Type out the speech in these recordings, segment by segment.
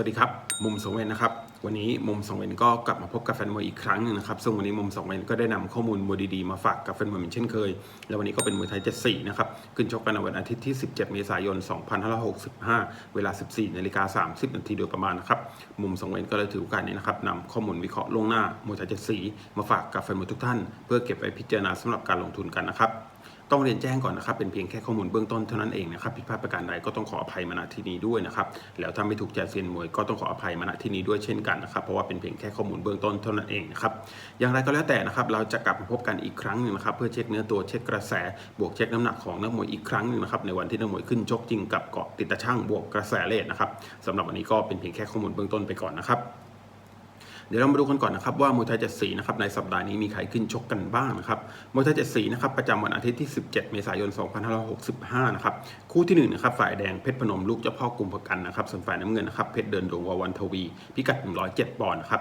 วัสดีครับ มุมสองเวนนะครับ วันนี้มุมสองเวนก็กลับมาพบกับแฟนมวยอีกครั้งหนึงนะครับซึ่งวันนี้มุมสองเวนก็ได้นำข้อมูลมวยดีๆมาฝากกับแฟนมวยเหมือนเช่นเคย แล้ววันนี้ก็เป็นมวยไทย74นะครับขึ้นชกกันในวันอาทิตย์ที่ 17 เมษายน 2565 เวลา 14นาฬิกา30นาทีโดยประมาณนะครับมุมสองเวนก็เลยถือโอกาสนี้นะครับนำข้อมูลวิเคราะห์ล่วงหน้ามวยไทย74มาฝากกับแฟนมวยทุกท่าน เพื่อเก็บไว้พิจารณาสำหรับการลงทุนกันนะครับ ต้องเรียนแจ้งก่อนนะครับ เป็นเพียงแค่ข้อมูลเบื้องต้นเท่านั้นเองนะครับผิดพลาดประการใดก็ต้องขออภัยมาณที่นี้ด้วยนะครับแล้วถ้าไม่ถูกใจเซียนมวยก็ต้องขออภัยมาณที่นี้ด้วยเช่นกันนะครับเพราะว่าเป็นเพียงแค่ข้อมูลเบื้องต้นเท่านั้นเองนะครับอย่างไรก็แล้วแต่นะครับเราจะกลับมาพบกันอีกครั้งหนึ่งนะครับเพื่อเช็คเนื้อตัวเช็คกระแส บวกเช็คน้ำหนักของนักมวยอีกครั้งหนึ่งนะครับในวันที่นักมวยขึ้นชกจริงกับเกาะติดตะช่างบวกกระแสเลทนะครับสำหรับวันนี้ก็เป็นเพียงแค่ข้อมูลเบื้องต้นไปก่อนนะครับ เดี๋ยวเรามาดูกันก่อนนะครับว่ามวยไทยเจ็ดสีนะครับในสัปดาห์นี้มีใครขึ้นชกกันบ้างนะครับมวยไทยเจ็ดสีนะครับประจำวันอาทิตย์ที่ 17 เมษายน 2565 นะครับคู่ที่1นนะครับฝ่ายแดงเพชรพนมลูกเจ้าพ่อกลุ่มประกันนะครับส่วนฝ่ายน้ำเงินนะครับเพชรเดินดวงวาวันทวี พิกัด 107 ปอนด์นะครับ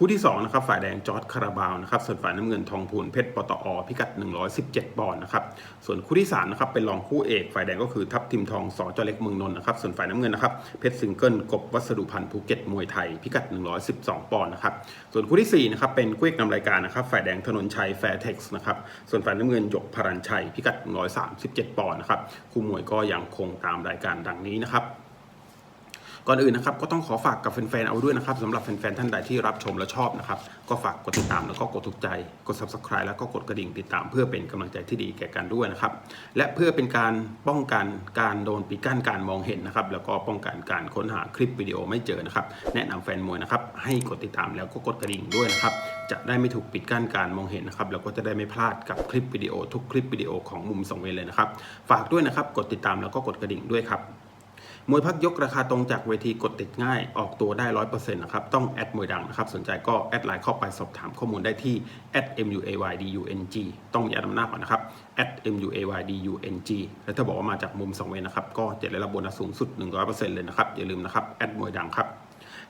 คู่ที่2นะครับฝ่ายแดงจอร์ดคาราบาวนะครับส่วนฝ่ายน้ำเงินทองพูนเพชรปตอพิกัด 117ปอนด์นะครับส่วนคู่ที่3นะครับเป็นรองคู่เอกฝ่ายแดงก็คือทัพทิมทองสอจอเล็กเมืองนนท์นะครับส่วนฝ่ายน้ำเงินนะครับเพชรซิงเกิลกบวัสดุพันธ์ภูเก็ตมวยไทยพิกัด 112ปอนด์นะครับส่วนคู่ที่4นะครับเป็นกุ้ยนำรายการนะครับฝ่ายแดงถนนชัยแฟร์เท็กซ์นะครับส่วนฝ่ายน้ำเงินหยกพรัญชัยพิกัด 137ปอนด์นะครับคู่มวยก็ยังคงตามรายการดังนี้นะครับ ก่อนอื่นนะครับก็ต้องขอฝากกับแฟนๆเอาด้วยนะครับสำหรับแฟนๆท่านใดที่รับชมและชอบนะครับก็ฝากกดติดตามแล้วก็กดถูกใจกด subscribe แล้วก็กดกระดิ่งติดตามเพื่อเป็นกำลังใจที่ดีแก่กันด้วยนะครับและเพื่อเป็นการป้องกันการโดนปิดกั้นการมองเห็นนะครับแล้วก็ป้องกันการค้นหาคลิปวิดีโอไม่เจอนะครับแนะนำแฟนมวยนะครับให้กดติดตามแล้วก็กดกระดิ่งด้วยนะครับจะได้ไม่ถูกปิดกั้นการมองเห็นนะครับแล้วก็จะได้ไม่พลาดกับคลิปวิดีโอทุกคลิปวิดีโอของมุมสองเวรเลยนะครับฝากด้วยนะครับกดติดตามแล้วก็กดกระดิ่งด้วยครับ มวยพักยกราคาตรงจากเวทีกดติดง่าย ออกตัวได้ร้อยเปอร์เซ็นต์นะครับ ต้องแอดมวยดังนะครับ สนใจก็แอดไลน์เข้าไปสอบถามข้อมูลได้ที่ @muaydung ต้องมีแอดำหน้าก่อนนะครับ @muaydung และถ้าบอกว่ามาจากมุมสองเวรนะครับ ก็จะได้รับโบนัสสูงสุด 100%เลยนะครับ อย่าลืมนะครับแอดมวยดังครับ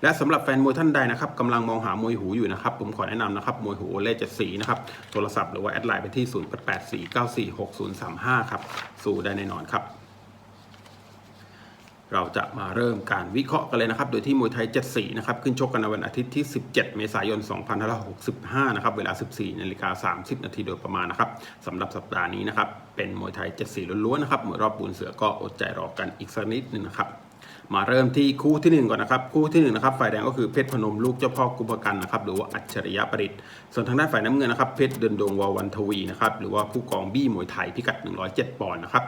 และสำหรับแฟนมวยท่านใดนะครับกำลังมองหามวยหูอยู่นะครับ ผมขอแนะนำนะครับมวยหูโอเล่เจ็ดสีนะครับโทรศัพท์หรือว่าแอดไลน์ไปที่ 0884946035 ครับสู้ได้แน่นอนครับ เราจะมาเริ่มการวิเคราะห์กันเลยนะครับ โดยที่มวยไทย7สีนะครับ ขึ้นชกกันในวันอาทิตย์ที่ 17 เมษายน 2565 นะครับ เวลา 14 นาฬิกา 30 นาทีโดยประมาณนะครับสำหรับสัปดาห์นี้นะครับ เป็นมวยไทย7สีล้วนๆ นะครับมวยรอบปูนเสือก็อดใจรอกันอีกสักนิดหนึงนะครับ มาเริ่มที่คู่ที่หนึ่งก่อนนะครับ คู่ที่หนึ่งนะครับฝ่ายแดงก็คือเพชรพนมลูกเจ้าพ่อกุมภกันนะครับหรือว่าอัจฉริยะประดิษฐ์ส่วนทางด้านฝ่ายน้ำเงินนะครับเพชรเดินดงวาวันทวีนะครับหรือว่าผู้กองบี้มวยไทยพิกัด 107 ปอนด์นะครับ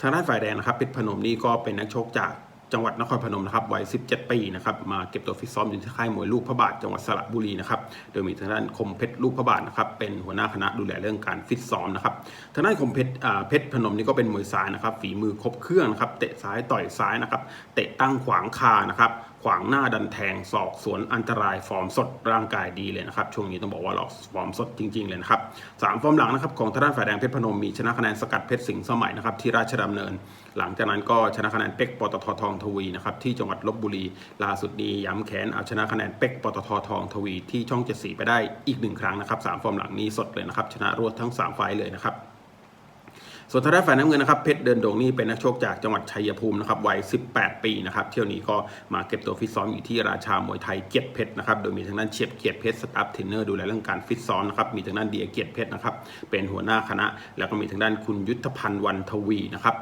ทางด้านฝ่ายแดงนะครับเพชรพนมนี่ก็เป็นนักชกจาก จังหวัดนครพนมนะครับวัย 17 ปีนะครับมาเก็บตัวฟิตซ้อมอยู่ที่ค่ายมวยลูกพระบาทจังหวัดสระบุรีนะครับโดยมีทางด้านคมเพชรลูกพระบาทนะครับเป็นหัวหน้าคณะดูแลเรื่องการฟิตซ้อมนะครับทางด้านคมเพชรเพชรพนมนี่ก็เป็นมวยซ้ายนะครับฝีมือครบเครื่องนะครับเตะซ้ายต่อยซ้ายนะครับเตะตั้งขวางคานะครับขวางหน้าดันแทงศอกสวนอันตรายฟอร์มสดร่างกายดีเลยนะครับช่วงนี้ต้องบอกว่าเราฟอร์มสดจริง ๆ เลยนะครับ สามฟอร์มหลังนะครับของทางด้านฝ่ายแดงเพชรพนมมีชนะคะแนนสกัดเพชรสิงห์สมัยนะครับที่ราชดำเนิน หลังจากนั้นก็ชนะคะแนนเป็กปตททองทวีนะครับที่จังหวัดลบบุรีล่าสุดนี้ย้ำแขนเอาชนะคะแนนเป็กปตททองทวี ที่ช่องเจ็ดสีไปได้อีกหนึ่งครั้งนะครับสามฟอร์มหลังนี้สดเลยนะครับชนะรวดทั้งสามไฟเลยนะครับ ส่วนทางด้านฝ่ายน้ำเงินนะครับเพชรเดินดงนี่เป็นนักชกจากจังหวัดชัยภูมินะครับวัย 18 ปีนะครับเที่ยวนี้ก็มาเก็บตัวฟิตซ้อมอยู่ที่ราชามวยไทยเกียรติเพชรนะครับโดยมีทางด้านเฉียบเกียรติเพชรสตาฟเทรนเนอร์ดูแลเรื่องการฟิตซ้อมนะครับมีทางด้านเดียเกียรติเพชรนะครับเป็นหัวหน้าคณะ แล้วก็มีทางด้านคุณยุทธพันธ์วันทวีนะครับ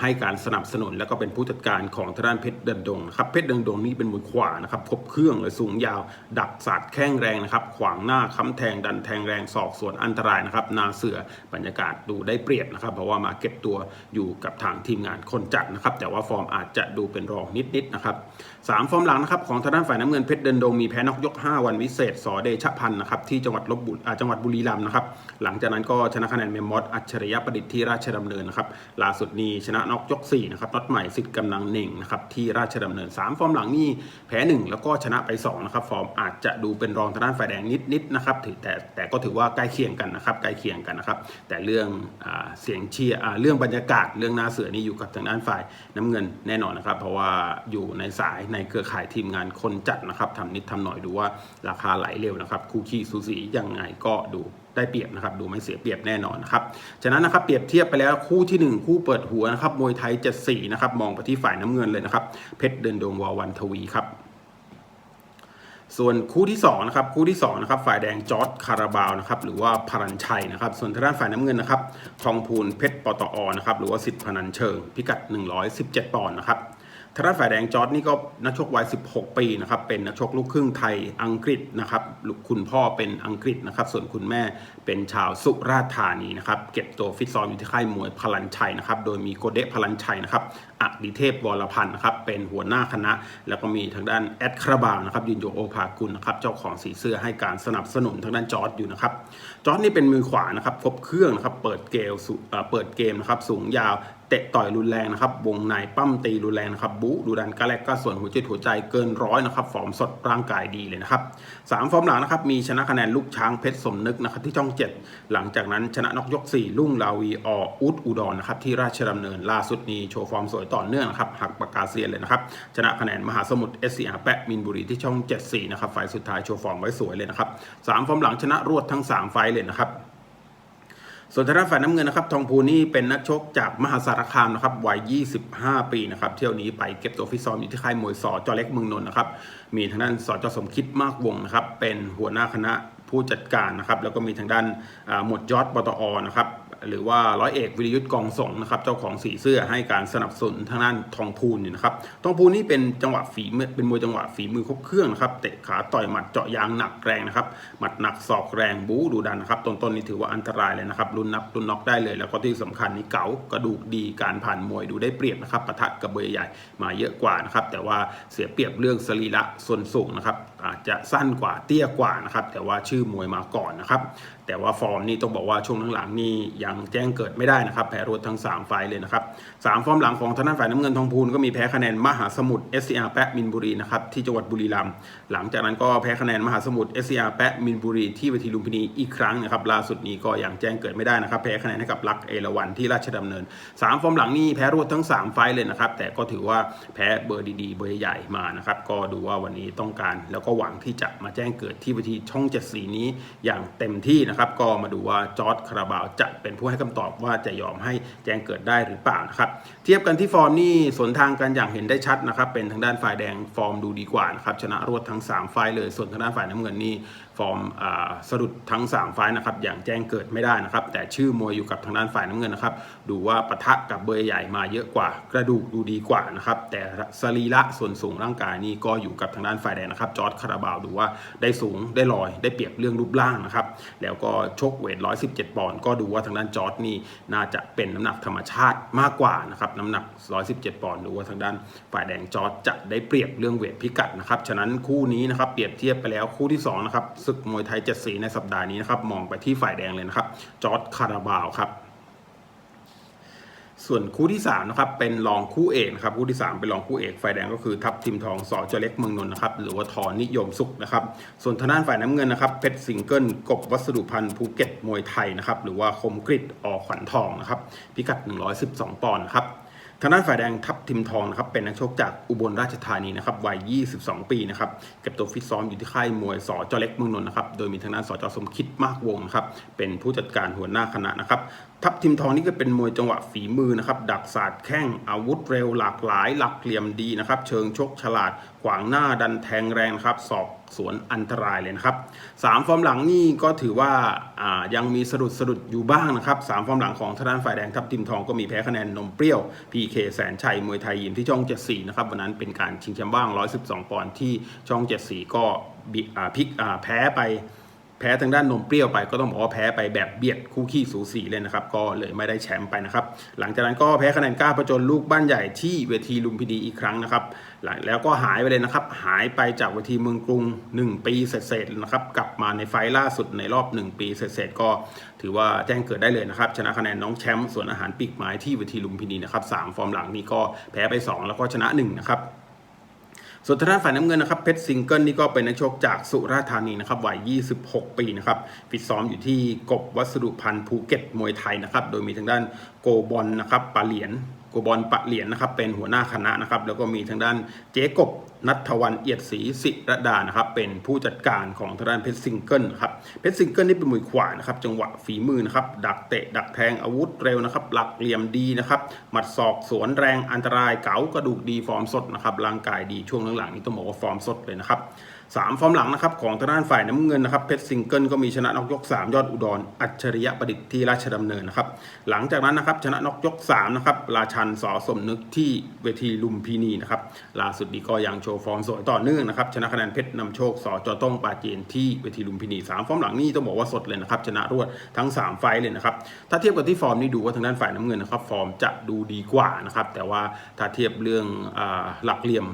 ให้การสนับสนุนแล้วก็เป็นผู้จัดการของทางด้านเพชรเดินดงนะครับเพชรเดินดงนี่เป็นมวยขวานะครับครบเครื่องเลยสูงยาว ดักสาดแข้งแรงนะครับขวางหน้าค้ำแทงดันแทงแรงศอกส่วนอันตรายนะครับนาเสือบรรยากาศดูได้เปรียบนะครับ เพราะว่ามาเก็บตัวอยู่กับทางทีมงานคนจัดนะครับ แต่ว่าฟอร์มอาจจะดูเป็นรองนิดๆนะครับสามฟอร์มหลังนะครับของทางด้านฝ่ายน้ำเงินเพชรเดินดงมีแพ้นอกยก 5 วันวิเศษสอเดชพันธ์นะครับที่จังหวัดลบบุรีจังหวัดบุรีรัมย์นะครับหลังจากนั้นก็ชนะคะแนนเมมมอสอัจฉริยะประดิษฐ์ที่ราชดำเนินนะครับล่าสุดนี้ชนะน็อกยก4นะครับน็อตใหม่สิทธิ์กำลังเน่งนะครับที่ราชดำเนิน 3 ฟอร์มหลังนี่แพ้ 1 แล้วก็ชนะไป2นะครับฟอร์มอาจจะดูเป็นรองทางด้านฝ่ายแดงนิดๆนะครับถือแต่แต่ก็ถือว่าใกล้เคียงกันนะครับใกล้เคียงกันนะครับแต่เรื่องอเสียงเชียร์เรื่องบรรยากาศเรื่องหน้าเสือนี่อยู่กับทางด้านฝ่ายน้ำเงินแน่นอนนะครับเพราะว่าอยู่ในสายในเครือข่ายทีมงานคนจัดนะครับทำนิดทำหน่อยดูว่าราคาไหลเร็วนะครับคู่ขี้สูสียังไงก็ดู ได้เปรียบนะครับดูไม่เสียเปรียบแน่นอนนะครับฉะนั้นนะครับเปรียบเทียบไปแล้วคู่ที่หนึ่งคู่เปิดหัวนะครับมวยไทย74นะครับมองไปที่ฝ่ายน้ำเงินเลยนะครับเพชรเดินดวงวาวันทวีครับส่วนคู่ที่2นะครับคู่ที่2นะครับฝ่ายแดงจอร์ดคาราบาวนะครับหรือว่าพรัญชัยนะครับส่วนทางด้านฝ่ายน้ำเงินนะครับทองพูนเพชรปตอนะครับหรือว่าสิทธิพนันเชิง พิกัด 117 ปอนด์นะครับ ทางด้านฝ่ายแดงจอร์ดนี่ก็นักชกวัย 16 ปีนะครับ เป็นนักชกลูกครึ่งไทยอังกฤษนะครับ คุณพ่อเป็นอังกฤษนะครับ ส่วนคุณแม่เป็นชาวสุราษฎร์ธานีนะครับ เก็บตัวฟิตซ้อมอยู่ที่ค่ายมวยพลันชัยนะครับ โดยมีโกเดะพลันชัยนะครับอดิเทพวรพันธ์นะครับ เป็นหัวหน้าคณะ แล้วก็มีทางด้านแอดคาราบาวนะครับยืนยงโอภากุลนะครับ เจ้าของสีเสื้อให้การสนับสนุนทางด้านจอร์ดอยู่นะครับ จอร์ดนี่เป็นมือขวานะครับครบเครื่องนะครับเปิดเกมสุเปิดเกมนะครับสูงยาวเตะต่อยรุนแรงนะครับวงในปั้มตีรุนแรงนะครับบุดูดันกระแลกก็ส่วนหัวใจหัวใจเกินร้อยนะครับฟอร์มสดร่างกายดีเลยนะครับสามฟอร์มหลังนะครับมีชนะคะแนนลูกช้างเพชรสมนึกนะครับที่ช่องเจ็ดหลังจากนั้นชนะนอกยก 4 ลุ่งลาวีออุดอุดรนะครับที่ราชดำเนินล่าสุดนี้โชว์ฟอร์มสวยต่อเนื่องนะครับหักปากกาเซียนเลยนะครับชนะคะแนนมหาสมุทรเอสซีอาแปะมินบุรีที่ช่อง 74นะครับไฟสุดท้ายโชว์ฟอร์มไว้สวยเลยนะครับสามฟอร์มหลังชนะรวดทั้งสามไฟเลยนะครับ ส่วนทางด้านฝ่ายน้ำเงินนะครับทองพูนี่เป็นนักชกจากมหาสารคามนะครับวัย 25 ปีนะครับเที่ยวนี้ไปเก็บตัวฟิตซ้อมอยู่ที่ค่ายมวยสอจอเล็กเมืองนนท์นะครับมีทางด้านสอจอสมคิดมากวงนะครับเป็นหัวหน้าคณะผู้จัดการนะครับแล้วก็มีทางด้านหมวดยอดปตอนะครับ หรือว่าร้อยเอกวิรยุทธ์กองสงนะครับเจ้าของสีเสื้อให้การสนับสนุนทางด้านทองพูนอยู่นะครับทองพูนนี่เป็นจังหวะฝีมือเป็นมวยจังหวะฝีมือครบเครื่องนะครับเตะขาต่อยหมัดเจาะยางหนักแรงนะครับหมัดหนักศอกแรงบู๊ดูดันนะครับต้นๆนนี่ถือว่าอันตรายเลยนะครับรุนนับรุนน็อกได้เลย แล้วก็ที่สำคัญนี่เก๋ากระดูกดีการผ่านมวยดูได้เปรียบนะครับปะทะกับเบอร์ใหญ่มาเยอะกว่านะครับแต่ว่าเสียเปรียบเรื่องสรีระส่วนสูงนะครับอาจจะสั้นกว่าเตี้ยกว่านะครับแต่ว่าชื่อมวยมาก่อนนะครับ แต่ว่าฟอร์มนี่ต้องบอกว่าช่วงหลังๆนี่ยังแจ้งเกิดไม่ได้นะครับแพ้รวดทั้ง 3 ไฟเลยนะครับสามฟอร์มหลังของทางด้านฝ่ายน้ำเงินทองพูนก็มีแพ้คะแนนมหาสมุทร SCR แปะมินบุรีนะครับที่จังหวัดบุรีรัมย์หลังจากนั้นก็แพ้คะแนนมหาสมุทร SCR แปะมินบุรีที่เวทีลุมพินีอีกครั้งนะครับล่าสุดนี้ก็ยังแจ้งเกิดไม่ได้นะครับแพ้คะแนนให้กับลักเอราวันที่ราชดำเนินสามฟอร์มหลังนี่แพ้รวดทั้ง 3 ไฟเลยนะครับแต่ก็ถือว่าแพ้เบอร์ดีๆเบอร์ใหญ่มานะครับก็ดูว่าวันนี้ต้องการแล้วก็หวังที่จะมาแจ้งเกิดที่เวทีช่องเจ็ดสีนี้อย่างเต็มที่นะครับก็มาดูว่าจอร์ดคาราบาวจะเป็นผู้ให้คำตอบว่าจะยอมให้แจ้งเกิดได้หรือเปล่านะครับเทียบกันที่ฟอร์มนี่สวนทางกันอย่างเห็นได้ชัดนะครับเป็นทางด้านฝ่ายแดงฟอร์มดูดีกว่านะครับชนะรวดทั้ง 3 ไฟเลย ส่วนทางด้านฝ่ายน้ำเงินนี่ฟอร์มอ่าสะดุดทั้ง 3 ไฟนะครับอย่างแจ้งเกิดไม่ได้นะครับแต่ชื่อมวยอยู่กับทางด้านฝ่ายน้ำเงินนะครับดูว่าปะทะกับเบอร์ใหญ่มาเยอะกว่ากระดูกดูดีกว่านะครับแต่สรีระส่วนสูงร่างกายนี่ก็อยู่กับทางด้านฝ่ายแดงนะครับจอร์ดคาราบาวดูว่าได้สูงได้ลอยได้เปรียบเรื่องรูปร่างนะครับแล้วก็ชกเวท 117 ปอนด์ก็ดูว่าทางด้านจอร์ดนี่น่าจะเป็นน้ำหนักธรรมชาติมากกว่านะครับน้ำหนัก 117 ปอนด์ดูว่าทางด้านฝ่ายแดงจอร์ดจะได้เปรียบเรื่องเวทพิกัดนะครับฉะนั้นคู่นี้นะครับเปรียบเทียบไปแล้วคู่ที่สองนะครับศึกมวยไทยเจ็ดสีในสัปดาห์นี้นะครับมองไปที่ฝ่ายแดงเลยนะครับจอร์ดคาราบาวครับ ส่วนคู่ที่3นะครับเป็นรองคู่เอกนะครับคู่ที่ 3 เป็นรองคู่เอกฝ่ายแดงก็คือทัพทิมทองสอเจเล็กเมืองนนท์นะครับหรือว่าทอนิยมสุขนะครับส่วนทางด้านฝ่ายน้ำเงินนะครับเพชรสิงเกิลกบวัสดุพันธ์ภูเก็ตมวยไทยนะครับหรือว่าคมกริดอขวัญทองนะครับพิกัด 112 ปอนด์นะครับ ทางด้านฝ่ายแดงทัพทิมทองนะครับเป็นนักชกจากอุบลราชธานีนะครับวัย 22 ปีนะครับเก็บตัวฟิตซ้อมอยู่ที่ค่ายมวยสอเจาเล็กเมืองนนท์นะครับโดยมีทางด้านสอจสมคิดมากวงนะครับเป็นผู้จัดการหัวหน้าคณะนะครับทัพทิมทองนี่ก็เป็นมวยจังหวะฝีมือนะครับดักศาสตร์แข้งอาวุธเร็วหลากหลาย หลักเหลี่ยมดีนะครับเชิงชกฉลาดขวางหน้าดันแทงแรงครับศอกสวนอันตรายเลยนะครับสามฟอร์มหลังนี่ก็ถือว่าายังมีสะดุดสะดุดอยู่บ้างนะครับสามฟอร์มหลังของทางด้านฝ่ายแดงทับทิมทองก็มีแพ้คะแนนนมเปรี้ยว PK แสนชัยมวยไทยยิมที่ช่อง 74 นะครับวันนั้นเป็นการชิงแชมป์ว่าง 112 ปอนด์ที่ช่อง 74 ก็บิอ่าพลิกแพ้ไป แพ้ทางด้านนมเปรี้ยวไปก็ต้องบอกว่าแพ้ไปแบบเบียดคู่ขี้สูสีเลยนะครับ ก็เลยไม่ได้แชมป์ไปนะครับ หลังจากนั้นก็แพ้คะแนนกล้าประจนลูกบ้านใหญ่ที่เวทีลุมพินีอีกครั้งนะครับหลังแล้วก็หายไปเลยนะครับ หายไปจากเวทีเมืองกรุง 1 ปีเสร็จๆนะครับ กลับมาในไฟล์ล่าสุดในรอบ 1 ปีเสร็จๆก็ถือว่าแจ้งเกิดได้เลยนะครับ ชนะคะแนนน้องแชมป์ส่วนอาหารปีกไม้ที่เวทีลุมพินีนะครับสามฟอร์มหลังนี้ก็แพ้ไป 2 แล้วก็ชนะ1นะครับ ส่วนทางด้านฝ่ายน้ำเงินนะครับเพชรซิงเกิลนี่ก็เป็นนักชกจากสุราษฎร์ธานีนะครับวัย 26 ปีนะครับฟิตซ้อมอยู่ที่กบวัสดุพันธ์ภูเก็ตมวยไทยนะครับโดยมีทางด้านโกบอลนะครับปาเหลียนโกบอลปะเหลียนนะครับเป็นหัวหน้าคณะนะครับแล้วก็มีทางด้านเจ๊กบ นัทวันเอียดศรีสิระดานะครับเป็นผู้จัดการของทางด้านเพชรซิงเกิลครับเพชรซิงเกิลนี่เป็นมวยขวานะครับจังหวะฝีมือนะครับดักเตะดักแทงอาวุธเร็วนะครับหลักเหลี่ยมดีนะครับหมัดศอกสวนแรงอันตรายเก๋ากระดูกดีฟอร์มสดนะครับร่างกายดีช่วงหลังๆนี่ต้องบอกว่าฟอร์มสดเลยนะครับ สามฟอร์มหลังนะครับของทางด้านฝ่ายน้ำเงินนะครับเพชรซิงเกิลก็มีชนะนอกยก 3 ยอดอุดร อัจฉริยะประดิษฐ์ที่ราชดำเนินนะครับหลังจากนั้นนะครับชนะนอกยก3นะครับราชันสอสมนึกที่เวทีลุมพินีนะครับล่าสุดดีก็ยังโชว์ฟอร์มสวยต่อเนื่องนะครับชนะคะแนนเพชรนำโชคสอจต้องปาเจีนที่เวทีลุมพินีสามฟอร์มหลังนี่ต้องบอกว่าสดเลยนะครับชนะรวดทั้ง 3 ไฟเลยนะครับถ้าเทียบกับที่ฟอร์มนี่ดูว่าทางด้านฝ่ายน้ำเงินนะครับฟอร์มจะดูดีกว่านะครับแต่ว่าถ้าเทียบเรื่องอหลักเหลี่ยม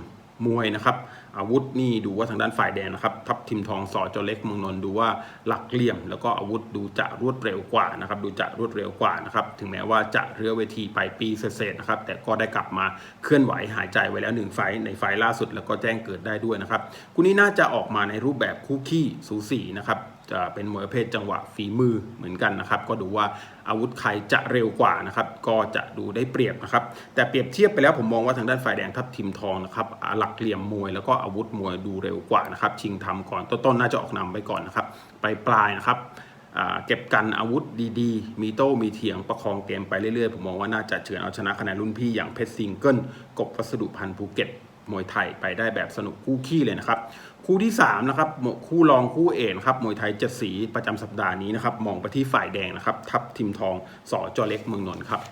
มวยนะครับ อาวุธนี่ดูว่าทางด้านฝ่ายแดงนะครับ ทัพทิมทองสอจอเล็กเมืองนนท์ดูว่าหลักเหลี่ยม แล้วก็อาวุธดูจะรวดเร็วกว่านะครับ ดูจะรวดเร็วกว่านะครับ ถึงแม้ว่าจะเรือเวทีไปปีเศษนะครับ แต่ก็ได้กลับมาเคลื่อนไหวหายใจไว้แล้วหนึ่งไฟในไฟล์ล่าสุดแล้วก็แจ้งเกิดได้ด้วยนะครับคู่นี้น่าจะออกมาในรูปแบบคู่ขี้สูสีนะครับ จะเป็นมวยประเภทจังหวะฝีมือเหมือนกันนะครับ ก็ดูว่าอาวุธใครจะเร็วกว่านะครับ ก็จะดูได้เปรียบนะครับ แต่เปรียบเทียบไปแล้วผมมองว่าทางด้านฝ่ายแดงทัพทิมทองนะครับหลักเหลี่ยมมวยแล้วก็อาวุธมวยดูเร็วกว่านะครับ ชิงทำก่อนต้นๆน่าจะออกนำไปก่อนนะครับ ไปปลายนะครับเก็บกันอาวุธดีๆ มีโต้มีเถียงประคองเกมไปเรื่อยๆ ผมมองว่าน่าจะเฉือนเอาชนะคะแนนรุ่นพี่อย่างเพชรซิงเกิลกบวัสดุพันธ์ภูเก็ตมวยไทยไปได้แบบสนุกคู่ขี้เลยนะครับ คู่ที่3นะครับคู่รองคู่เอกครับมวยไทยเจ็ดสีประจำสัปดาห์นี้นะครับมองไปที่ฝ่ายแดงนะครับ ทับทิมทองสอจอเล็กเมืองนนท์ครับ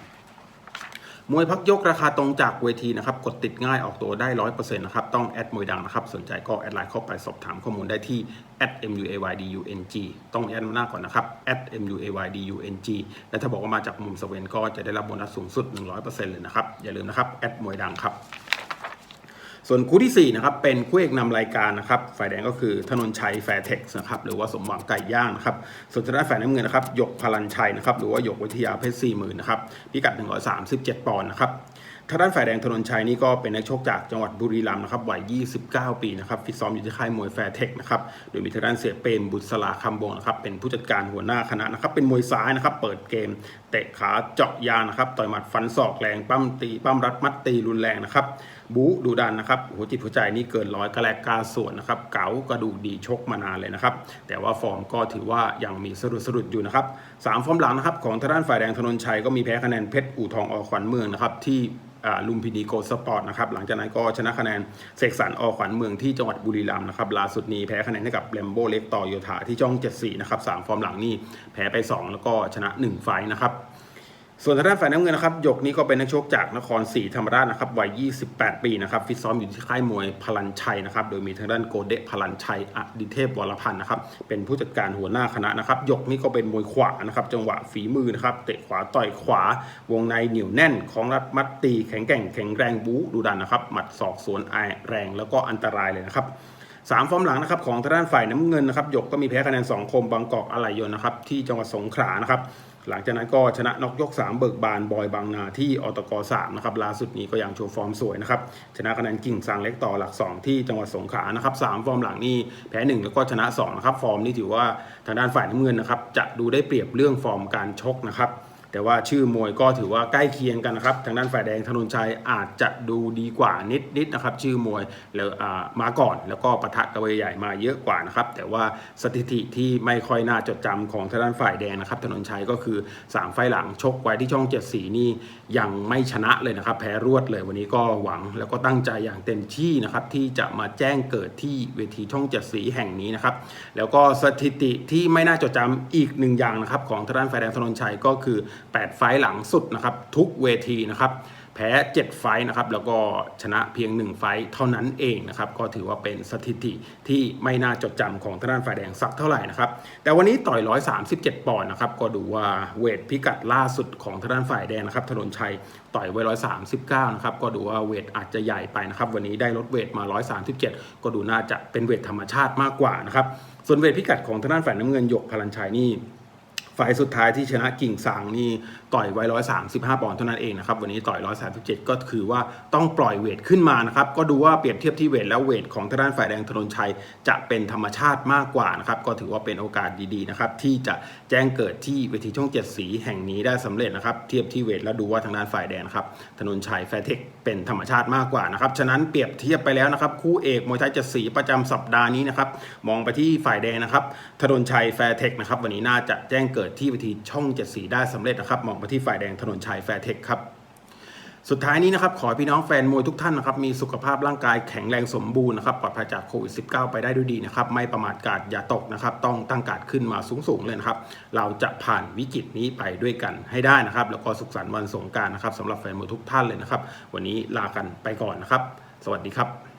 มวยพักยกราคาตรงจากเวทีนะครับ กดติดง่ายออกตัวได้ร้อยเปอร์เซ็นต์นะครับ ต้องแอดมวยดังนะครับ สนใจก็แอดไลน์เข้าไปสอบถามข้อมูลได้ที่ @muaydung ต้องแอดมาหน้าก่อนนะครับ @muaydung และถ้าบอกว่ามาจากมุมสเวนก็จะได้รับโบนัสสูงสุด 100%เลยนะครับ อย่าลืมนะครับ แอดมวยดังครับ ส่วนคู่ที่ 4 นะครับ เป็นคู่เอกนำรายการนะครับฝ่ายแดงก็คือธนนชัยแฟร์เท็กซ์นะครับหรือว่าสมหวังไก่ย่างนะครับส่วนทางด้านฝ่ายน้ำเงินนะครับหยกพลันชัยนะครับหรือว่าหยกวิทยาเพชรสี่หมื่นนะครับพิกัด 137 ปอนด์นะครับทางด้านฝ่ายแดงธนนชัยนี่ก็เป็นนักชกจากจังหวัดบุรีรัมย์นะครับวัย 29 ปีนะครับฟิตซ้อมอยู่ที่ค่ายมวยแฟร์เทคนะครับโดยมีทางด้านเสียเปรมบุษราคำบงนะครับเป็นผู้จัดการหัวหน้าคณะนะครับเป็นมวยซ้ายนะครับเปิดเกมเตะขาเจาะยางนะครับต่อยหมัดฟันศอกแรงปั้มตีปั้มรัดมัดตีรุนแรงนะครับ บู๊ดูดันนะครับหัวจิตหัวใจนี่เกินร้อยกระแลกกาส่วนนะครับ เก๋ากระดูกดีชกมานานเลยนะครับ แต่ว่าฟอร์มก็ถือว่ายังมีสะดุดสะดุดอยู่นะครับสามฟอร์มหลังนะครับของทางด้านฝ่ายแดงธนนชัยก็มีแพ้คะแนนเพชรอู่ทองอขวัญเมืองนะครับที่ลุมพินีโกสปอร์ตนะครับหลังจากนั้นก็ชนะคะแนนเสกสรรอขวัญเมืองที่จังหวัดบุรีรัมย์นะครับล่าสุดนี้แพ้คะแนนให้กับเลมโบเล็กต่อโยธาที่ช่อง 74 นะครับสามฟอร์มหลังนี่แพ้ไป 2 แล้วก็ชนะ 1 ไฟนะครับ ส่วนทางด้านฝ่ายน้ำเงินนะครับหยกนี้ก็เป็นนักชกจากนครศรีธรรมราชนะครับวัย 28 ปีนะครับฟิตซ้อมอยู่ที่ค่ายมวยพลันชัยนะครับโดยมีทางด้านโกเดะพลันชัยอดิเทพวรพันธ์นะครับเป็นผู้จัดการหัวหน้าคณะนะครับหยกนี่ก็เป็นมวยขวานะครับจังหวะฝีมือนะครับเตะขวาต่อยขวาวงในเหนียวแน่นของรัดมัดตีแข็งแกร่งแข็งแรงบู๊ดูดันนะครับหมัดศอกสวนไอแรงแล้วก็อันตรายเลยนะครับสามฟอร์มหลังนะครับของทางด้านฝ่ายน้ำเงินนะครับหยกก็มีแพ้คะแนน2คมบางกอกอะไหลยนต์นะครับที่จังหวัดสงขลานะครับ หลังจากนั้นก็ชนะนอกยก 3 เบิกบานบอยบางนาที่อตกสามนะครับล่าสุดนี้ก็ยังโชว์ฟอร์มสวยนะครับชนะคะแนนกิ่งซางเล็กต่อหลัก 2 ที่จังหวัดสงขลานะครับสามฟอร์มหลังนี่แพ้ 1 แล้วก็ชนะ2นะครับฟอร์มนี่ถือว่าทางด้านฝ่ายน้ำเงินนะครับจะดูได้เปรียบเรื่องฟอร์มการชกนะครับ แต่ว่าชื่อมวยก็ถือว่าใกล้เคียงกันนะครับ ทางด้านฝ่ายแดงธนนชัยอาจจะดูดีกว่านิดนิดๆนะครับ ชื่อมวยแล้วมาก่อน แล้วก็ปะทะกับเวใหญ่มาเยอะกว่านะครับ แต่ว่าสถิติที่ไม่ค่อยน่าจดจำของทางด้านฝ่ายแดงนะครับ ธนนชัยก็คือ 3 ไฟล์หลังชกไว้ที่ช่อง 7 สีนี่ยังไม่ชนะเลยนะครับ แพ้รวดเลยวันนี้ก็หวังแล้วก็ตั้งใจอย่างเต็มที่นะครับที่จะมาแจ้งเกิดที่เวทีช่อง 7 สีแห่งนี้นะครับ แล้วก็สถิติที่ไม่น่าจดจำอีกหนึ่งอย่างนะครับของทางด้านฝ่ายแดงธนนชัยก็คือ8 ไฟล์หลังสุดนะครับทุกเวทีนะครับแพ้ 7 ไฟล์นะครับแล้วก็ชนะเพียง 1 ไฟล์เท่านั้นเองนะครับก็ถือว่าเป็นสถิติที่ไม่น่าจดจำของทางด้านฝ่ายแดงสักเท่าไหร่นะครับแต่วันนี้ต่อย 137 ปอนด์นะครับก็ดูว่าเวทพิกัดล่าสุดของทางด้านฝ่ายแดงนะครับธนนชัยต่อยไว้ 139 นะครับก็ดูว่าเวทอาจจะใหญ่ไปนะครับวันนี้ได้ลดเวทมา 137 ก็ดูน่าจะเป็นเวทธรรมชาติมากกว่านะครับส่วนเวทพิกัดของทางด้านฝ่ายน้ำเงินหยกพลันชัยนี่ ไฟสุดท้ายที่ชนะกิ่งซางนี่ต่อยไว้135ปอนด์เท่านั้นเองนะครับ วันนี้ต่อย137ก็คือว่าต้องปล่อยเวทขึ้นมานะครับ ก็ดูว่าเปรียบเทียบที่เวทแล้วเวทของทางด้านฝ่ายแดงธนนชัย จะเป็นธรรมชาติมากกว่านะครับ ก็ถือว่าเป็นโอกาสดีๆนะครับที่จะแจ้งเกิดที่เวทีช่องเจ็ดสีแห่งนี้ได้สำเร็จนะครับ เทียบที่เวทแล้วดูว่าทางด้านฝ่ายแดงครับธนนชัยแฟร์เทคเป็นธรรมชาติมากกว่านะครับ ฉะนั้นเปรียบเทียบไปแล้วนะครับคู่เอกมวยไทยเจ็ดสีประจำสัปดาห์นี้นะครับ มองไปที่ฝ่ายแดงนะครับธนนชัยแฟร์เทคนะครับวันนี้น่าจะแจ้งเกิดที่เวทีช่องเจ็ดสีได้สำเร็จนะครับมองไปที่ฝ่ายแดงธนนชัยแฟร์เทคครับสุดท้ายนี้นะครับขอพี่น้องแฟนมวยทุกท่านนะครับมีสุขภาพร่างกายแข็งแรงสมบูรณ์นะครับปลอดภัยจากโควิด -19 ไปได้ด้วยดีนะครับไม่ประมาทกาดอย่าตกนะครับต้องตั้งการขึ้นมาสูงๆเลยนะครับเราจะผ่านวิกฤตนี้ไปด้วยกันให้ได้นะครับ แล้วก็สุขสันต์วันสงการนะครับสำหรับแฟนมวยทุกท่านเลยนะครับ วันนี้ลากันไปก่อนนะครับ สวัสดีครับ